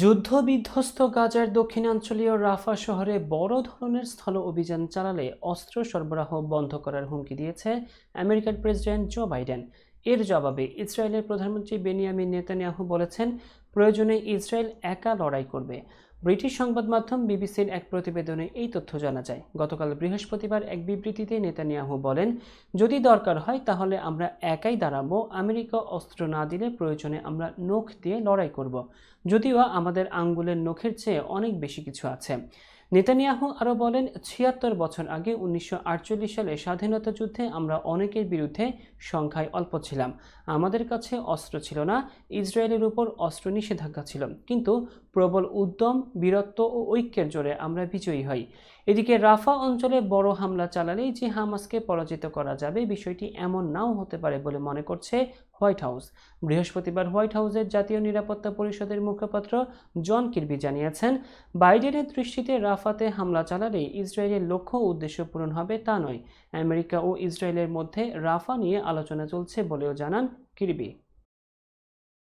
যুদ্ধ বিধ্বস্ত গাজার দক্ষিণাঞ্চলীয় রাফা শহরে বড় ধরনের স্থল অভিযান চালালে অস্ত্র সরবরাহ বন্ধ করার হুমকি দিয়েছে আমেরিকার প্রেসিডেন্ট জো বাইডেন। এর জবাবে ইসরায়েলের প্রধানমন্ত্রী বেনিয়ামিন নেতানিয়াহু বলেছেন, প্রয়োজনে ইসরায়েল একা লড়াই করবে। ব্রিটিশ সংবাদ মাধ্যম বিবিসির এক প্রতিবেদনে এই তথ্য জানা যায়। গতকাল বৃহস্পতিবার এক বিবৃতিতে নেতানিয়াহু বলেন, যদি দরকার হয় তাহলে আমরা একাই দাঁড়াবো, আমেরিকা অস্ত্র না দিলে প্রয়োজনে আমরা নখ দিয়ে লড়াই করব। যদিও আমাদের আঙ্গুলের নখের চেয়ে অনেক বেশি কিছু আছে। নেতানিয়াহু আরও বলেন, ছিয়াত্তর বছর আগে উনিশশো আটচল্লিশ সালে স্বাধীনতা যুদ্ধে আমরা অনেকের বিরুদ্ধে সংখ্যায় অল্প ছিলাম। আমাদের কাছে অস্ত্র ছিল না, ইসরায়েলের উপর অস্ত্র নিষেধাজ্ঞা ছিল। কিন্তু প্রবল উদ্যম, বীরত্ব ও ঐক্যের জোরে আমরা বিজয়ী হই। এদিকে রাফা অঞ্চলে বড় হামলা চালালেই যে হামাসকে পরাজিত করা যাবে বিষয়টি এমন নাও হতে পারে বলে মনে করছে হোয়াইট হাউস। বৃহস্পতিবার হোয়াইট হাউসের জাতীয় নিরাপত্তা পরিষদের মুখপাত্র জন কির্বি জানিয়েছেন, বাইডেনের দৃষ্টিতে রাফাতে হামলা চালালে ইসরায়েলের লক্ষ্য উদ্দেশ্য পূরণ হবে তা নয়। আমেরিকা ও ইসরায়েলের মধ্যে রাফা নিয়ে আলোচনা চলছে বলেও জানান কির্বি।